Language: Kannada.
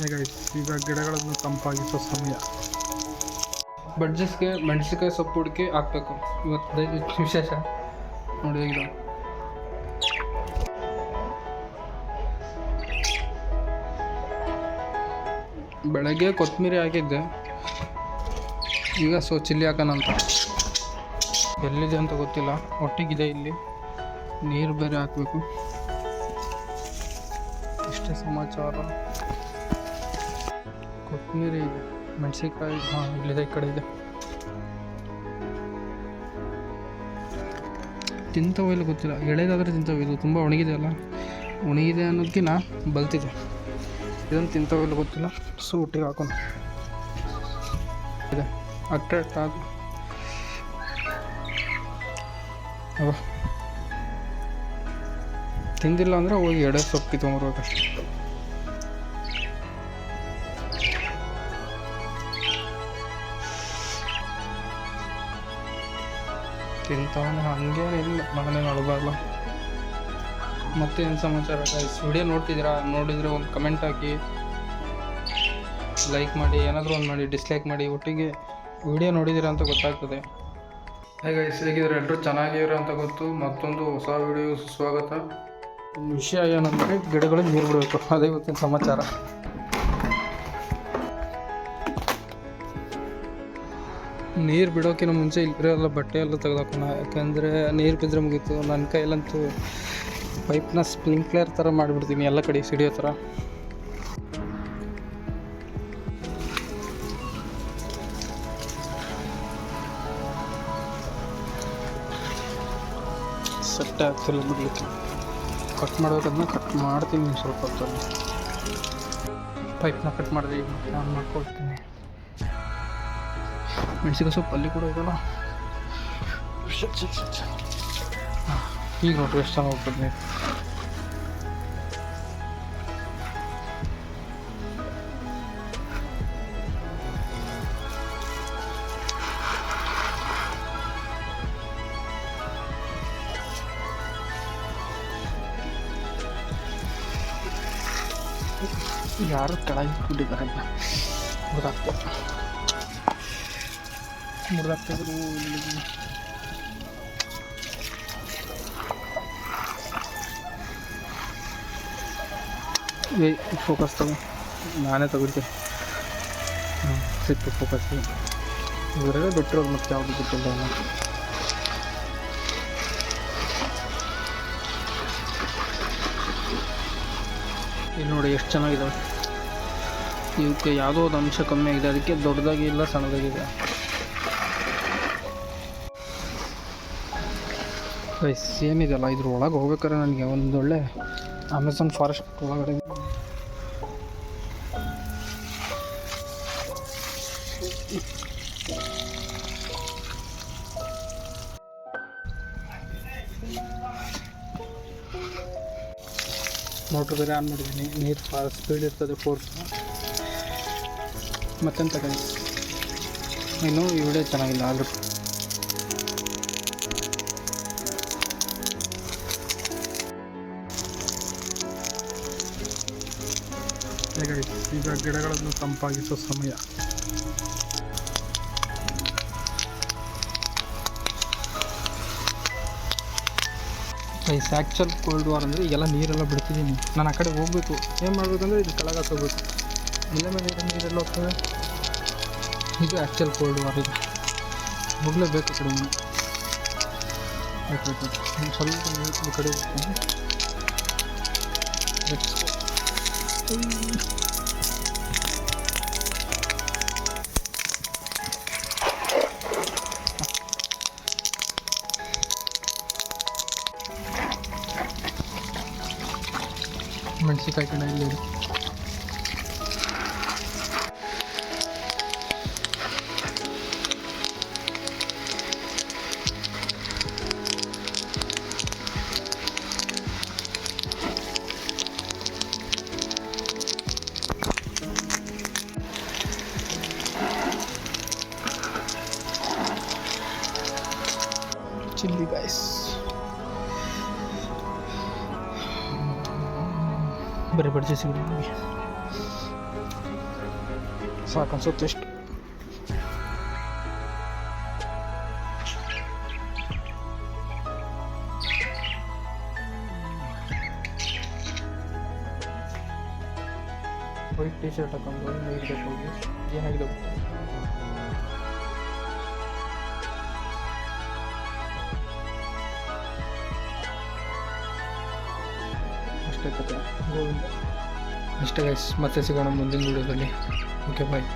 ಈಗ ಈಗ ಗಿಡಗಳನ್ನು ತಂಪಾಗಿಸೋ ಸಮಯ. ಬಡ್ಜಸ್ಗೆ, ಮೆಣಸಿನ್ಕಾಯಿ ಸೊಪ್ಪು ಹುಡುಕಿ ಹಾಕ್ಬೇಕು. ಇವತ್ತು ವಿಶೇಷ. ನೋಡಿ ಹೇಗಿದೆ ಬೆಳಗ್ಗೆ ಕೊತ್ತಂಬರಿ ಹಾಕಿದ್ದೆ. ಈಗ ಸೊ, ಚಿಲ್ಲಿ ಹಾಕೋಣ ಅಂತ. ಎಲ್ಲಿದೆ ಅಂತ ಗೊತ್ತಿಲ್ಲ. ಒಟ್ಟಿಗಿದೆ ಇಲ್ಲಿ. ನೀರು ಬೇರೆ ಹಾಕಬೇಕು. ಇಷ್ಟೇ ಸಮಾಚಾರ. ಕೊತ್ತಂಬರಿ ಇದೆ, ಮೆಣಸಿನ್ಕಾಯಿ, ಹಾಂ, ಇಲ್ಲಿದೆ, ಈ ಕಡೆ ಇದೆ. ತಿಂತವೋ ಇಲ್ಲ ಗೊತ್ತಿಲ್ಲ ಎಳೆದಾದರೆ ತಿಂತವೋ ಇದು ತುಂಬ ಒಣಗಿದೆ ಅಲ್ಲ? ಒಣಗಿದೆ ಅನ್ನೋದಕ್ಕಿಂತ ಬಲ್ತಿದೆ. ಇದನ್ನು ತಿಂತವೋ ಇಲ್ಲ ಗೊತ್ತಿಲ್ಲ ಸೊ ಒಟ್ಟಿಗೆ ಹಾಕೋಣ. ಇದೆ, ಅಟ್ರಾಕ್ಟ್ ಆದ ತಿಂದಿಲ್ಲ ಅಂದರೆ ಹೋಗಿ ಎಡೆ ಸೊಪ್ಪಿ ಕಿತ್ಕೊಂಬರ್ಬೇಕಷ್ಟೆ ತಿಂತಾನೆ. ಇಲ್ಲ. ಮಗನೇ ಮತ್ತೆ ಏನು ಸಮಾಚಾರ? ಗೈಸ್ ವಿಡಿಯೋ ನೋಡ್ತಿದ್ದೀರಾ? ನೋಡಿದರೆ ಒಂದು ಕಮೆಂಟ್ ಹಾಕಿ. ಲೈಕ್ ಮಾಡಿ, ಏನಾದರೂ ಒಂದು ಮಾಡಿ ಡಿಸ್ಲೈಕ್ ಮಾಡಿ. ಒಟ್ಟಿಗೆ ವಿಡಿಯೋ ನೋಡಿದ್ದೀರಾ ಅಂತ ಗೊತ್ತಾಗ್ತದೆ. ಹೇಗೆ ಹೇಗಿದ್ರೆ ಎಲ್ಲರೂ ಚೆನ್ನಾಗಿರೋ ಅಂತ ಗೊತ್ತು. ಮತ್ತೊಂದು ಹೊಸ ವಿಡಿಯೋ ಸ್ವಾಗತ. ವಿಷಯ ಏನಂದರೆ, ಗಿಡಗಳಿಗೆ ನೀರು ಬಿಡಬೇಕು. ಅದೇ ಇವತ್ತಿನ ಸಮಾಚಾರ. ನೀರು ಬಿಡೋಕ್ಕಿಂತ ಮುಂಚೆ ಇಲ್ಲಿರೋಲ್ಲ ಬಟ್ಟೆ ಎಲ್ಲ ತೆಗೆದಾಕೋಣ ಯಾಕಂದರೆ ನೀರು ಬಿದ್ದರೆ ಮುಗೀತು. ನನ್ನ ಕೈಯಲ್ಲಂತೂ ಪೈಪ್ನ ಸ್ಪ್ರಿಂಕ್ಲರ್ ಥರ ಮಾಡಿಬಿಡ್ತೀನಿ ಎಲ್ಲ ಕಡೆ ಸಿಡಿಯೋ ಥರ ಸೆಟ್ ಆಗ್ತಿಲ್ಲ ಬಿಡಲಿಕ್ಕೆ. ಕಟ್ ಮಾಡೋದನ್ನ ಕಟ್ ಮಾಡ್ತೀನಿ ಸ್ವಲ್ಪ ಹೊತ್ತು ಪೈಪ್ನ ಕಟ್ ಮಾಡಿದೆ ಈಗ ಮಾಡ್ಕೊಳ್ತೀನಿ. ಮೆಣಸಿನ ಸೊಪ್ಪು ಅಲ್ಲಿ ಕೂಡ ಇದಲ್ಲ ಈಗ ನೋಡ್ರಿ ಎಷ್ಟು ಚೆನ್ನಾಗಿ ಹೋಗ್ತದೆ ಯಾರು ಕೆಳಗೆ ಕೂಡಿದ್ದಾರೆ ಮುರಿದಾಕ್ತಾರೆ ಮುರಿದಾಕ್ತಿದ್ರು ಏ ಫೋಕಸ್ ತಗೋ. ನಾನೇ ತಗೊಳ್ತೀನಿ ಹ್ಞೂ ಸಿಕ್ತು ಫೋಕಸ್ ಇವರೆಲ್ಲ ಬಿಟ್ಟಿರೋದು ಮತ್ತೆ ಯಾವುದು ಬಿಟ್ಟಿಲ್ಲ ಇಲ್ಲಿ ನೋಡಿ ಎಷ್ಟು ಚೆನ್ನಾಗಿದ್ದಾವೆ ಇವಕ್ಕೆ ಯಾವುದೋ ಒಂದು ಅಂಶ ಕಮ್ಮಿ ಆಗಿದೆ. ಅದಕ್ಕೆ ದೊಡ್ಡದಾಗಿ ಇಲ್ಲ ಸಣ್ಣದಾಗಿದೆ ಗೈಸ್ ಏನಿದೆಲ್ಲ ಇದ್ರ ಒಳಗೆ ಹೋಗ್ಬೇಕಾದ್ರೆ ನನಗೆ ಒಂದೊಳ್ಳೆ ಅಮೆಝಾನ್ ಫಾರೆಸ್ಟ್ ಒಳಗಡೆ. ಮೋಟ್ರ್ ಬೇರೆ ಆನ್ ಮಾಡಿದ್ದೀನಿ ನೀರು ಸ್ಪೀಡ್ ಇರ್ತದೆ ಫೋರ್ಸ್ ಮತ್ತೆಂತ ಗೈಸ್ ಇನ್ನು ಈ ವಿಡಿಯೋ ಚೆನ್ನಾಗಿಲ್ಲ, ಆದರೂ. ಈಗ ಈಗ ಗಿಡಗಳನ್ನು ತಂಪಾಗಿಸೋ ಸಮಯ. ಗೈಸ್ ಆ್ಯಕ್ಚುಲ್ ಕೋಲ್ಡ್ ವಾರ್ ಅಂದರೆ ಈಗೆಲ್ಲ ನೀರೆಲ್ಲ ಬಿಡ್ತಿದ್ದೀನಿ ನಾನು ಆ ಕಡೆ ಹೋಗ್ಬೇಕು. ಏನು ಮಾಡಬೇಕಂದ್ರೆ ಇದು ಕೆಳಗೆ ಹಾಕೋಬೇಕು ಇಲ್ಲ ಮೇಲೆ ನೀರು ನೀರೆಲ್ಲ ಹೋಗ್ತದೆ. ಇದು ಆ್ಯಕ್ಚುಲ್ ಕೋಲ್ಡ್ ವಾರ್ ಇದು. ಹೋಗಲೇಬೇಕು ಆ ಕಡೆ ಇನ್ನು. ಬೇಕು, ಬೇಕು. ಇನ್ನು ಸ್ವಲ್ಪ ಕಡೆ മനസ്സിലായിട്ടുണ്ടായില്ലേ Let's go. ಮೆಣಸಿಕಾಯಿ ಕಡೆ ಇಲ್ಲಿ ಇಡು. ಚಿಲ್ಲಿ ಗೈಸ್ ಬರೀ ಬಡ್ಜೆ ಸಿಗಲಿ ನಮಗೆ ಸಾಕು ಅನ್ಸುತ್ತೆ ಇಷ್ಟು ವೈಟ್ ಟಿ ಶರ್ಟ್ ಹಾಕೊಂಡು ನೀರಿಗೆ ಹೋಗಿ ಏನಾಗಿದೆ ಅಷ್ಟೇ ಕತೆ ಗೋವಿಂದ ಅಷ್ಟೇ ಗೈಸ್ ಮತ್ತೆ ಸಿಗೋಣ ಮುಂದಿನ ವೀಡಿಯೋದಲ್ಲಿ ಓಕೆ ಬಾಯ್